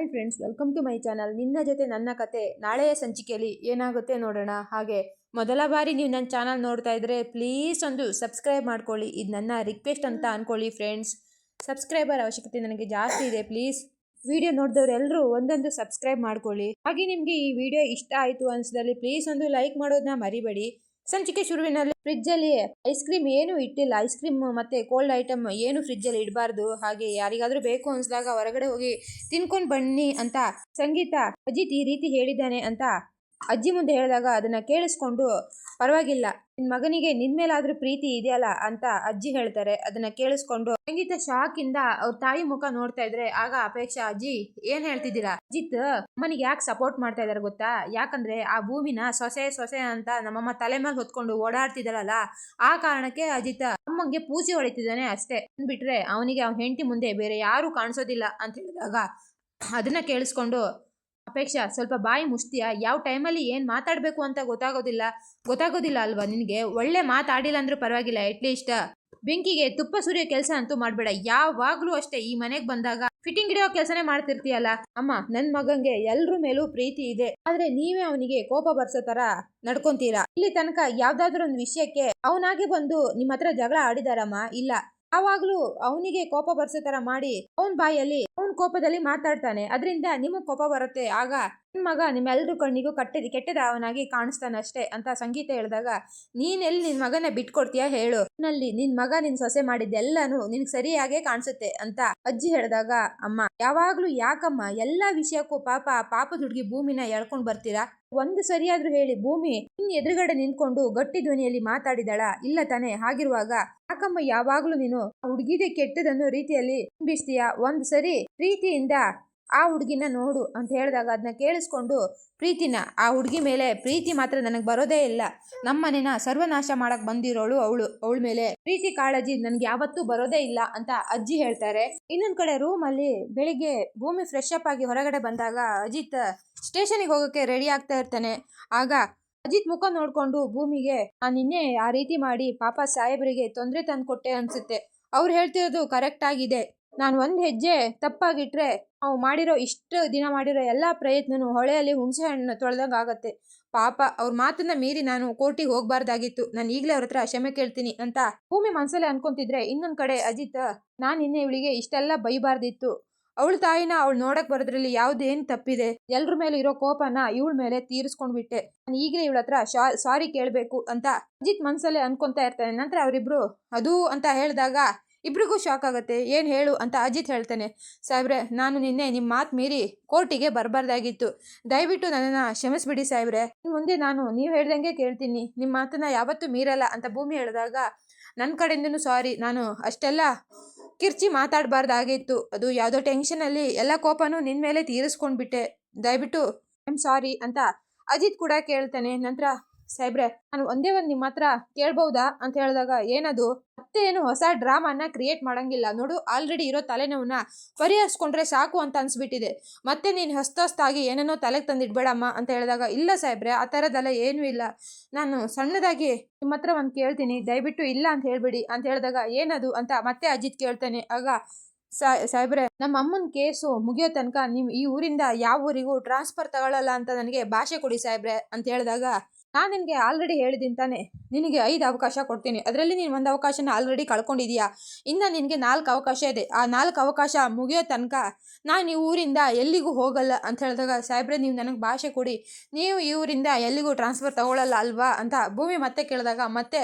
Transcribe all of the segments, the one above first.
Hi friends welcome to my channel ನಿನ್ನ ಜೊತೆ ನನ್ನ ಕತೆ ನಾಳೆಯ ಸಂಚಿಕೆಯಲ್ಲಿ ಏನಾಗುತ್ತೆ ನೋಡೋಣ? ಹಾಗೆ ಮೊದಲ ಬಾರಿ ನೀವು ನನ್ನ ಚಾನಲ್ ನೋಡ್ತಾ ಇದ್ರೆ ಪ್ಲೀಸ್ ಒಂದು ಸಬ್ಸ್ಕ್ರೈಬ್ ಮಾಡ್ಕೊಳ್ಳಿ. ಇದು ನನ್ನ ರಿಕ್ವೆಸ್ಟ್ ಅಂತ ಅನ್ಕೊಳ್ಳಿ ಫ್ರೆಂಡ್ಸ್ ಸಬ್ಸ್ಕ್ರೈಬರ್ ಅವಶ್ಯಕತೆ ನನಗೆ ಜಾಸ್ತಿ ಇದೆ. ಪ್ಲೀಸ್ ವಿಡಿಯೋ ನೋಡಿದವ್ರು ಎಲ್ಲರೂ ಒಂದೊಂದು ಸಬ್ಸ್ಕ್ರೈಬ್ ಮಾಡ್ಕೊಳ್ಳಿ. ಹಾಗೆ ನಿಮಗೆ ಈ ವಿಡಿಯೋ ಇಷ್ಟ ಆಯಿತು ಅನಿಸಿದಲ್ಲಿ ಪ್ಲೀಸ್ ಒಂದು ಲೈಕ್ ಮಾಡೋದನ್ನ ಮರಿಬೇಡಿ. ಸಂಚಿಕೆ ಶುರುವಿನಲ್ಲಿ ಫ್ರಿಜ್ಜಲ್ಲಿ ಐಸ್ ಕ್ರೀಮ್ ಏನು ಇಟ್ಟಿಲ್ಲ. ಐಸ್ ಕ್ರೀಮ್ ಮತ್ತೆ ಕೋಲ್ಡ್ ಐಟಮ್ ಏನು ಫ್ರಿಜ್ಜಲ್ಲಿ ಇಡಬಾರ್ದು. ಹಾಗೆ ಯಾರಿಗಾದ್ರೂ ಬೇಕು ಅನ್ಸಿದಾಗ ಹೊರಗಡೆ ಹೋಗಿ ತಿನ್ಕೊಂಡು ಬನ್ನಿ ಅಂತ ಸಂಗೀತ ಅಜಿತ್ ಈ ರೀತಿ ಹೇಳಿದ್ದಾನೆ ಅಂತ ಅಜ್ಜಿ ಮುಂದೆ ಹೇಳಿದಾಗ ಅದನ್ನ ಕೇಳಿಸ್ಕೊಂಡು, ಪರವಾಗಿಲ್ಲ ನಿನ್ನ ಮಗನಿಗೆ ನಿನ್ ಮೇಲಾದ್ರೂ ಪ್ರೀತಿ ಇದೆಯಲ್ಲ ಅಂತ ಅಜ್ಜಿ ಹೇಳ್ತಾರೆ. ಅದನ್ನ ಕೇಳಿಸ್ಕೊಂಡು, ಸಂಗೀತ ಶಾಕಿಂದ ಅವ್ರ ತಾಯಿ ಮುಖ ನೋಡ್ತಾ ಇದ್ರೆ ಆಗ ಅಪೇಕ್ಷಾ, ಅಜ್ಜಿ, ಏನ್ ಹೇಳ್ತಿದ್ದೀರಾ? ಅಜಿತ್, ಅಮ್ಮನಿಗೆ ಯಾಕೆ ಸಪೋರ್ಟ್ ಮಾಡ್ತಾ ಇದಾರೆ ಗೊತ್ತಾ? ಯಾಕಂದ್ರೆ ಆ ಭೂಮಿನ ಸೊಸೆ ಸೊಸೆ ಅಂತ ನಮ್ಮಮ್ಮ ತಲೆ ಮೇಲೆ ಹೊತ್ಕೊಂಡು ಓಡಾಡ್ತಿದಾರಲ್ಲ ಆ ಕಾರಣಕ್ಕೆ ಅಜಿತ್ ಅಮ್ಮಂಗೆ ಪೂಜೆ ಹೊಡಿತಿದ್ದಾನೆ ಅಷ್ಟೇ. ಅಂದ್ಬಿಟ್ರೆ, ಅವನಿಗೆ ಅವ್ನ ಹೆಂಡತಿ ಮುಂದೆ ಬೇರೆ ಯಾರು ಕಾಣಿಸೋದಿಲ್ಲ. ಅಂತ ಹೇಳಿದಾಗ, ಅದನ್ನ ಕೇಳಿಸ್ಕೊಂಡು ಅಪೇಕ್ಷಾ, ಸ್ವಲ್ಪ ಬಾಯಿ ಮುಷ್ಟಿಯ? ಯಾವ ಟೈಮಲ್ಲಿ ಏನು ಮಾತಾಡಬೇಕು ಅಂತ ಗೊತ್ತಾಗೋದಿಲ್ಲ. ಗೊತ್ತಾಗೋದಿಲ್ಲ ಅಲ್ವಾ ನಿನಗೆ? ಒಳ್ಳೆ ಮಾತಾಡಿಲ್ಲ ಅಂದರೂ ಪರವಾಗಿಲ್ಲ ಅಟ್ಲೀಸ್ಟ್ ಬೆಂಕಿಗೆ ತುಪ್ಪ ಸುರಿಯೋ ಕೆಲಸ ಅಂತೂ ಮಾಡಬೇಡ. ಯಾವಾಗಲೂ ಅಷ್ಟೇ ಈ ಮನೆಗೆ ಬಂದಾಗ ಫಿಟ್ಟಿಂಗ್ ಹಿಡಿಯೋ ಕೆಲಸನೇ ಮಾಡ್ತಿರ್ತೀಯಲ್ಲ? ಅಮ್ಮ ನನ್ನ ಮಗಂಗೆ ಎಲ್ಲರ ಮೇಲೂ ಪ್ರೀತಿ ಇದೆ. ಆದ್ರೆ ನೀವೇ ಅವನಿಗೆ ಕೋಪ ಬರ್ಸೋ ತರ ನಡ್ಕೊಂತೀರಾ? ಇಲ್ಲಿ ತನಕ ಯಾವುದಾದ್ರೂ ಒಂದು ವಿಷಯಕ್ಕೆ ಅವನಾಗೆ ಬಂದು ನಿಮ್ಮ ಹತ್ರ ಜಗಳ ಆಡಿದಾರಮ್ಮ? ಇಲ್ಲ. ಯಾವಾಗ್ಲೂ ಅವನಿಗೆ ಕೋಪ ಬರ್ಸೋ ತರ ಮಾಡಿ ಅವನ್ ಬಾಯಲ್ಲಿ ಅವನ್ ಕೋಪದಲ್ಲಿ ಮಾತಾಡ್ತಾನೆ. ಅದರಿಂದ ನಿಮಗ್ ಕೋಪ ಬರುತ್ತೆ. ಆಗ ನಿನ್ ಮಗ ನಿಮ್ಮೆಲ್ರ ಕಣ್ಣಿಗೂ ಕಟ್ಟದ ಕೆಟ್ಟದ ಅವನಾಗಿ ಕಾಣಿಸ್ತಾನೆ ಅಷ್ಟೇ ಅಂತ ಸಂಗೀತ ಹೇಳಿದಾಗ, ನೀನೆಲ್ಲಿ ನಿನ್ ಮಗನ ಬಿಟ್ಕೊಡ್ತೀಯ ಹೇಳು. ನಲ್ಲಿ ನಿನ್ ಮಗ ನಿನ್ ಸೊಸೆ ಮಾಡಿದ್ದೆಲ್ಲಾನು ನಿನ್ಗ್ ಸರಿಯಾಗೇ ಕಾಣಿಸುತ್ತೆ ಅಂತ ಅಜ್ಜಿ ಹೇಳಿದಾಗ, ಅಮ್ಮ, ಯಾವಾಗ್ಲೂ ಯಾಕಮ್ಮ? ಎಲ್ಲಾ ವಿಷಯಕ್ಕೂ ಪಾಪ ಪಾಪದ ಹುಡುಗಿ ಭೂಮಿನ ಎಳ್ಕೊಂಡ್ ಬರ್ತೀರಾ? ಒಂದು ಸರಿಯಾದ್ರೂ ಹೇಳಿ, ಭೂಮಿ ನಿನ್ ಎದುರುಗಡೆ ನಿಂತ್ಕೊಂಡು ಗಟ್ಟಿ ಧ್ವನಿಯಲ್ಲಿ ಮಾತಾಡಿದಳ? ಇಲ್ಲ ತಾನೆ, ಹಾಗಿರುವಾಗ ಯಾಕಮ್ಮ ಯಾವಾಗ್ಲೂ ನೀನು ಹುಡುಗಿದೆ ಕೆಟ್ಟದನ್ನು ರೀತಿಯಲ್ಲಿ ಬಿಸ್ತೀಯ ಒಂದ್ ಸರಿ ಪ್ರೀತಿಯಿಂದ ಆ ಹುಡುಗಿನ ನೋಡು ಅಂತ ಹೇಳಿದಾಗ ಅದನ್ನ ಕೇಳಿಸ್ಕೊಂಡು, ಪ್ರೀತಿನ, ಆ ಹುಡುಗಿ ಮೇಲೆ ಪ್ರೀತಿ ಮಾತ್ರ ನನಗೆ ಬರೋದೇ ಇಲ್ಲ. ನಮ್ಮನೆನ ಸರ್ವನಾಶ ಮಾಡಕ್ಕೆ ಬಂದಿರೋಳು ಅವಳು. ಅವಳ ಮೇಲೆ ಪ್ರೀತಿ ಕಾಳಜಿ ನನ್ಗೆ ಯಾವತ್ತೂ ಬರೋದೇ ಇಲ್ಲ ಅಂತ ಅಜ್ಜಿ ಹೇಳ್ತಾರೆ. ಇನ್ನೊಂದ್ ಕಡೆ ರೂಮ್ ಅಲ್ಲಿ ಬೆಳಿಗ್ಗೆ ಭೂಮಿ ಫ್ರೆಶ್ ಅಪ್ ಆಗಿ ಹೊರಗಡೆ ಬಂದಾಗ ಅಜಿತ್ ಸ್ಟೇಷನ್ಗೆ ಹೋಗೋಕೆ ರೆಡಿ ಆಗ್ತಾ ಇರ್ತಾನೆ. ಆಗ ಅಜಿತ್ ಮುಖ ನೋಡ್ಕೊಂಡು, ಭೂಮಿಗೆ, ನಾನು ನಿನ್ನೆ ಆ ರೀತಿ ಮಾಡಿ ಪಾಪ ಸಾಹೇಬರಿಗೆ ತೊಂದರೆ ತಂದ್ಕೊಟ್ಟೆ ಅನ್ಸುತ್ತೆ. ಅವ್ರು ಹೇಳ್ತಿರೋದು ಕರೆಕ್ಟ್ ಆಗಿದೆ. ನಾನು ಒಂದು ಹೆಜ್ಜೆ ತಪ್ಪಾಗಿಟ್ರೆ ಅವು ಮಾಡಿರೋ ಇಷ್ಟು ದಿನ ಮಾಡಿರೋ ಎಲ್ಲ ಪ್ರಯತ್ನನೂ ಹೊಳೆಯಲ್ಲಿ ಹುಣಸೆ ಹಣ್ಣು ತೊಳೆದಂಗೆ ಆಗತ್ತೆ. ಪಾಪ ಅವ್ರ ಮಾತನ್ನ ಮೀರಿ ನಾನು ಕೋರ್ಟಿಗೆ ಹೋಗ್ಬಾರ್ದಾಗಿತ್ತು. ನಾನು ಈಗಲೇ ಅವ್ರ ಹತ್ರ ಕ್ಷಮೆ ಕೇಳ್ತೀನಿ ಅಂತ ಭೂಮಿ ಮನಸ್ಸಲ್ಲಿ ಅನ್ಕೊಂತಿದ್ರೆ ಇನ್ನೊಂದು ಕಡೆ ಅಜಿತ್, ನಾನು ನಿನ್ನೆ ಇವಳಿಗೆ ಇಷ್ಟೆಲ್ಲ ಬೈಬಾರ್ದಿತ್ತು. ಅವಳ ತಾಯಿನ ಅವಳು ನೋಡಕ್ ಬರೋದ್ರಲ್ಲಿ ಯಾವ್ದೇನು ತಪ್ಪಿದೆ? ಎಲ್ರ ಮೇಲೆ ಇರೋ ಕೋಪನ ಇವಳ ಮೇಲೆ ತೀರಿಸ್ಕೊಂಡ್ಬಿಟ್ಟೆ ನಾನು ಈಗಲೇ ಇವಳ ಹತ್ರ ಸಾರಿ ಕೇಳಬೇಕು ಅಂತ ಅಜಿತ್ ಮನ್ಸಲ್ಲೇ ಅನ್ಕೊಂತ ಇರ್ತಾನೆ. ನಂತರ ಅವರಿಬ್ರು, ಅದು ಅಂತ ಹೇಳಿದಾಗ ಇಬ್ರಿಗೂ ಶಾಕ್ ಆಗುತ್ತೆ. ಏನು ಹೇಳು ಅಂತ ಅಜಿತ್ ಹೇಳ್ತಾನೆ. ಸಾಹೇಬ್ರೆ, ನಾನು ನಿನ್ನೆ ನಿಮ್ಮ ಮಾತು ಮೀರಿ ಕೋರ್ಟಿಗೆ ಬರಬಾರ್ದಾಗಿತ್ತು. ದಯವಿಟ್ಟು ನನ್ನನ್ನು ಕ್ಷಮಿಸ್ಬಿಡಿ ಸಾಹೇಬ್ರೆ. ಮುಂದೆ ನಾನು ನೀವು ಹೇಳ್ದಂಗೆ ಕೇಳ್ತೀನಿ. ನಿಮ್ಮ ಮಾತನ್ನ ಯಾವತ್ತೂ ಮೀರಲ್ಲ ಅಂತ ಭೂಮಿ ಹೇಳಿದಾಗ ನನ್ನ ಕಡೆಯಿಂದನೂ ಸಾರಿ. ನಾನು ಅಷ್ಟೆಲ್ಲ ಕಿರ್ಚಿ ಮಾತಾಡಬಾರ್ದಾಗಿತ್ತು. ಅದು ಯಾವುದೋ ಟೆನ್ಷನಲ್ಲಿ ಎಲ್ಲ ಕೋಪನೂ ನಿನ್ನ ಮೇಲೆ ತೀರಿಸ್ಕೊಂಡ್ಬಿಟ್ಟೆ. ದಯವಿಟ್ಟು ಐ ಸಾರಿ ಅಂತ ಅಜಿತ್ ಕೂಡ ಕೇಳ್ತಾನೆ. ನಂತರ ಸಾಹೇಬ್ರೆ, ನಾನು ಒಂದೇ ಒಂದು ನಿಮ್ಮ ಹತ್ರ ಕೇಳ್ಬಹುದಾ? ಅಂತ ಹೇಳಿದಾಗ, ಏನದು? ಮತ್ತೆ ಏನು ಹೊಸ ಡ್ರಾಮಾನ ಕ್ರಿಯೇಟ್ ಮಾಡಂಗಿಲ್ಲ. ನೋಡು, ಆಲ್ರೆಡಿ ಇರೋ ತಲೆನೋವನ್ನ ಪರಿಹರಿಸ್ಕೊಂಡ್ರೆ ಸಾಕು ಅಂತ ಅನ್ಸ್ಬಿಟ್ಟಿದೆ. ಮತ್ತೆ ನೀನು ಹೊಸ್ತಾಗಿ ಏನೇನೋ ತಲೆಗೆ ತಂದಿಡ್ಬೇಡಮ್ಮ ಅಂತ ಹೇಳಿದಾಗ, ಇಲ್ಲ ಸಾಹೇಬ್ರೆ, ಆ ಥರದ್ದೆಲ್ಲ ಏನೂ ಇಲ್ಲ. ನಾನು ಸಣ್ಣದಾಗಿ ನಿಮ್ಮ ಹತ್ರ ಒಂದು ಕೇಳ್ತೀನಿ, ದಯವಿಟ್ಟು ಇಲ್ಲ ಅಂತ ಹೇಳ್ಬಿಡಿ ಅಂತ ಹೇಳಿದಾಗ, ಏನದು ಅಂತ ಮತ್ತೆ ಅಜಿತ್ ಕೇಳ್ತೇನೆ. ಆಗ ಸಾಹೇಬ್ರೆ, ನಮ್ಮ ಅಮ್ಮನ ಕೇಸು ಮುಗಿಯೋ ತನಕ ನಿಮ್ಮ ಈ ಊರಿಂದ ಯಾವ ಊರಿಗೂ ಟ್ರಾನ್ಸ್ಫರ್ ತಗೊಳ್ಳಲ್ಲ ಅಂತ ನನಗೆ ಭಾಷೆ ಕೊಡಿ ಸಾಹೇಬ್ರೆ ಅಂತ ಹೇಳಿದಾಗ ನಾನು ನಿನಗೆ ಆಲ್ರೆಡಿ ಹೇಳಿದ್ದೀನಿ ತಾನೆ. ನಿನಗೆ ಐದು ಅವಕಾಶ ಕೊಡ್ತೀನಿ. ಅದರಲ್ಲಿ ನೀನು ಒಂದು ಅವಕಾಶನ ಆಲ್ರೆಡಿ ಕಳ್ಕೊಂಡಿದೀಯಾ? ಇನ್ನು ನಿನಗೆ ನಾಲ್ಕು ಅವಕಾಶ ಇದೆ. ಆ ನಾಲ್ಕು ಅವಕಾಶ ಮುಗಿಯೋ ತನಕ ನಾನು ಈ ಊರಿಂದ ಎಲ್ಲಿಗೂ ಹೋಗಲ್ಲ ಅಂತ ಹೇಳಿದಾಗ, ಸಾಹೇಬ್ರೆ, ನೀವು ನನಗೆ ಭಾಷೆ ಕೊಡಿ. ನೀವು ಈ ಊರಿಂದ ಎಲ್ಲಿಗೂ ಟ್ರಾನ್ಸ್ಫರ್ ತಗೊಳ್ಳಲ್ಲ ಅಲ್ವಾ? ಅಂತ ಭೂಮಿ ಮತ್ತೆ ಕೇಳಿದಾಗ, ಮತ್ತೆ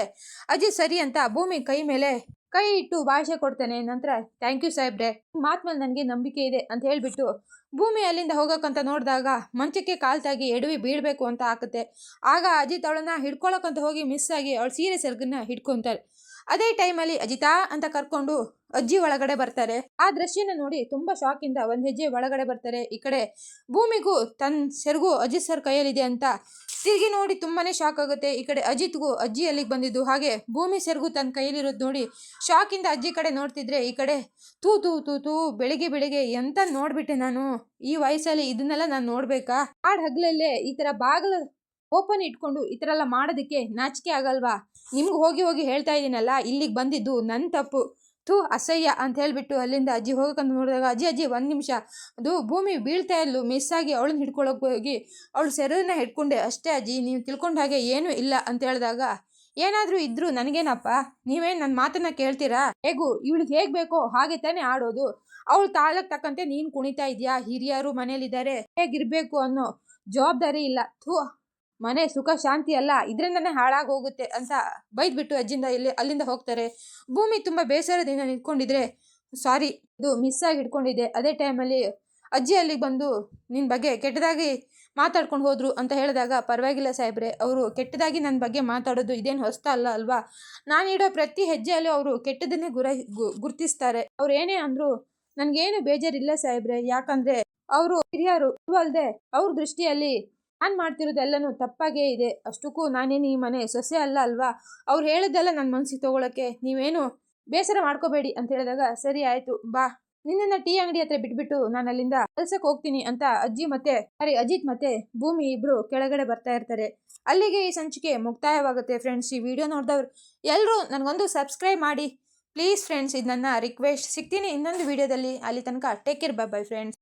ಅಜ್ಜಿ ಸರಿ ಅಂತ ಭೂಮಿ ಕೈ ಮೇಲೆ ಕೈ ಇಟ್ಟು ಭಾಷೆ ಕೊಡ್ತೇನೆ. ನಂತರ ಥ್ಯಾಂಕ್ ಯು ಸಾಹೇಬ್ರೆ ಮಾತು ಮೇಲೆ ನನಗೆ ನಂಬಿಕೆ ಇದೆ ಅಂತ ಹೇಳಿಬಿಟ್ಟು ಭೂಮಿ ಅಲ್ಲಿಂದ ಹೋಗೋಕ್ಕಂತ ನೋಡಿದಾಗ ಮಂಚಕ್ಕೆ ಕಾಲು ತಾಗಿ ಎಡವಿ ಬೀಳಬೇಕು ಅಂತ ಆಗುತ್ತೆ ಆಗ ಅಜಿತ್ ಅವಳನ್ನ ಹಿಡ್ಕೊಳಕ್ಕಂತ ಹೋಗಿ ಮಿಸ್ ಆಗಿ ಅವಳು ಸೀರೆ ಸೆರಗನ್ನ ಹಿಡ್ಕೊಂತಾರೆ ಅದೇ ಟೈಮಲ್ಲಿ ಅಜಿತಾ ಅಂತ ಕರ್ಕೊಂಡು ಅಜ್ಜಿ ಒಳಗಡೆ ಬರ್ತಾರೆ. ಆ ದೃಶ್ಯನ ನೋಡಿ ತುಂಬಾ ಶಾಕಿಂದ ಒಂದ್ ಹೆಜ್ಜೆ ಒಳಗಡೆ ಬರ್ತಾರೆ. ಈ ಕಡೆ ಭೂಮಿಗೂ ತನ್ನ ಸೆರಗು ಅಜಿತ್ ಸರ್ ಕೈಯಲ್ಲಿದೆ ಅಂತ ತಿರುಗಿ ನೋಡಿ ತುಂಬಾನೇ ಶಾಕ್ ಆಗುತ್ತೆ. ಈ ಕಡೆ ಅಜಿತ್ಗೂ ಅಜ್ಜಿ ಅಲ್ಲಿಗೆ ಬಂದಿದ್ದು ಹಾಗೆ ಭೂಮಿ ಸೆರಗು ತನ್ನ ಕೈಯಲ್ಲಿರೋದು ನೋಡಿ ಇಂದ ಅಜ್ಜಿ ಕಡೆ ನೋಡ್ತಿದ್ರೆ ಈ ಕಡೆ ತೂ ತೂ ತೂ ತೂ, ಬೆಳಿಗ್ಗೆ ಬೆಳಿಗ್ಗೆ ಎಂತ ನೋಡ್ಬಿಟ್ಟೆ ನಾನು? ಈ ವಯಸ್ಸಲ್ಲಿ ಇದನ್ನೆಲ್ಲ ನಾನು ನೋಡ್ಬೇಕಾ? ಆಡ್ ಹಗ್ಲಲ್ಲೇ ಈ ತರ ಬಾಗಿಲು ಓಪನ್ ಇಟ್ಕೊಂಡು ಈ ತರ ಎಲ್ಲ ಮಾಡೋದಕ್ಕೆ ನಾಚಿಕೆ ಆಗಲ್ವಾ? ನಿಮ್ಗೆ ಹೋಗಿ ಹೋಗಿ ಹೇಳ್ತಾ ಇದ್ದೀನಲ್ಲ ಇಲ್ಲಿಗೆ ಬಂದಿದ್ದು ನನ್ನ ತಪ್ಪು. ಥೂ, ಅಸಹ್ಯ ಅಂತ ಹೇಳಿಬಿಟ್ಟು ಅಲ್ಲಿಂದ ಅಜ್ಜಿ ಹೋಗೋಕ್ಕಂತ ನೋಡಿದಾಗ, ಅಜ್ಜಿ ಅಜ್ಜಿ, ಒಂದು ನಿಮಿಷ. ಅದು ಭೂಮಿ ಬೀಳ್ತಾ ಇದ್ಲು ಮಿಸ್ ಆಗಿ ಅವಳನ್ನ ಹಿಡ್ಕೊಳಕ್ಕೆ ಹೋಗಿ, ಅವಳು ಸೆರನ್ನ ಹಿಡ್ಕೊಂಡೆ. ಅಷ್ಟೇ ಅಜ್ಜಿ, ನೀವು ತಿಳ್ಕೊಂಡ ಹಾಗೆ ಏನೂ ಇಲ್ಲ ಅಂತ ಹೇಳಿದಾಗ, ಏನಾದರೂ ಇದ್ರು ನನಗೇನಪ್ಪ? ನೀವೇನು ನನ್ನ ಮಾತನ್ನ ಕೇಳ್ತೀರಾ? ಹೇಗು, ಇವಳಿಗೆ ಹೇಗೆ ಬೇಕೋ ಹಾಗೆ ತಾನೇ ಆಡೋದು. ಅವಳು ತಾಳಕ್ಕೆ ತಕ್ಕಂತೆ ನೀನು ಕುಣಿತಾ ಇದೆಯಾ? ಹಿರಿಯರು ಮನೇಲಿದ್ದಾರೆ, ಹೇಗಿರಬೇಕು ಅನ್ನೋ ಜವಾಬ್ದಾರಿ ಇಲ್ಲ. ಥೂ ಮನೆ ಸುಖ, ಶಾಂತಿ ಅಲ್ಲ ಇದರಿಂದನೇ ಹಾಳಾಗಿ ಹೋಗುತ್ತೆ ಅಂತ ಬೈದ್ಬಿಟ್ಟು ಅಜ್ಜಿಂದ ಇಲ್ಲಿ, ಅಲ್ಲಿಂದ ಹೋಗ್ತಾರೆ. ಭೂಮಿ ತುಂಬ ಬೇಸರದಿಂದ ನಿಂತ್ಕೊಂಡಿದ್ರೆ, ಸಾರಿ, ಇದು ಮಿಸ್ ಆಗಿ ಇಟ್ಕೊಂಡಿದೆ ಅದೇ ಟೈಮಲ್ಲಿ ಅಜ್ಜಿ ಅಲ್ಲಿಗೆ ಬಂದು ನಿನ್ನ ಬಗ್ಗೆ ಕೆಟ್ಟದಾಗಿ ಮಾತಾಡ್ಕೊಂಡು ಹೋದರು ಅಂತ ಹೇಳಿದಾಗ, ಪರವಾಗಿಲ್ಲ ಸಾಹೇಬ್ರೆ, ಅವರು ಕೆಟ್ಟದಾಗಿ ನನ್ನ ಬಗ್ಗೆ ಮಾತಾಡೋದು ಇದೇನು ಹೊಸ್ತ ಅಲ್ಲ ಅಲ್ವಾ? ನಾನಿಡೋ ಪ್ರತಿ ಹೆಜ್ಜೆಯಲ್ಲೂ ಅವರು ಕೆಟ್ಟದನ್ನೇ ಗುರ ಗುರ್ತಿಸ್ತಾರೆ. ಅವ್ರು ಏನೇ ಅಂದ್ರು ನನಗೇನು ಬೇಜಾರಿಲ್ಲ ಸಾಹೇಬ್ರೆ. ಯಾಕಂದ್ರೆ, ಅವರು ಹಿರಿಯರು ಅಲ್ಲದೆ ಅವ್ರ ದೃಷ್ಟಿಯಲ್ಲಿ ನಾನು ಮಾಡ್ತಿರೋದೆಲ್ಲನೂ ತಪ್ಪಾಗೇ ಇದೆ. ಅಷ್ಟಕ್ಕೂ ನಾನೇನು ಈ ಮನೆ ಸೊಸೆ ಅಲ್ಲ ಅಲ್ವಾ? ಅವ್ರು ಹೇಳಿದ್ದೆಲ್ಲ ನನ್ನ ಮನಸ್ಸಿಗೆ ತೊಗೊಳಕ್ಕೆ ನೀವೇನು ಬೇಸರ ಮಾಡ್ಕೋಬೇಡಿ ಅಂತ ಹೇಳಿದಾಗ, ಸರಿ ಆಯ್ತು, ಬಾ. ನಿನ್ನ ಟೀ ಅಂಗಡಿ ಹತ್ರ ಬಿಟ್ಬಿಟ್ಟು ನಾನು ಅಲ್ಲಿಂದ ಕೆಲ್ಸಕ್ಕೆ ಹೋಗ್ತೀನಿ ಅಂತ ಅಜ್ಜಿ ಮತ್ತೆ ಸರಿ ಅಜಿತ್ ಮತ್ತೆ ಭೂಮಿ ಇಬ್ರು ಕೆಳಗಡೆ ಬರ್ತಾ ಇರ್ತಾರೆ. ಅಲ್ಲಿಗೆ ಈ ಸಂಚಿಕೆ ಮುಕ್ತಾಯವಾಗುತ್ತೆ ಫ್ರೆಂಡ್ಸ್. ಈ ವಿಡಿಯೋ ನೋಡಿದವ್ರು ಎಲ್ಲರೂ ನನಗೊಂದು ಸಬ್ಸ್ಕ್ರೈಬ್ ಮಾಡಿ. ಪ್ಲೀಸ್ ಫ್ರೆಂಡ್ಸ್ ಇದು ನನ್ನ ರಿಕ್ವೆಸ್ಟ್, ಸಿಗ್ತೀನಿ ಇನ್ನೊಂದು ವಿಡಿಯೋದಲ್ಲಿ. ಅಲ್ಲಿ ತನಕ take care, bye bye, friends.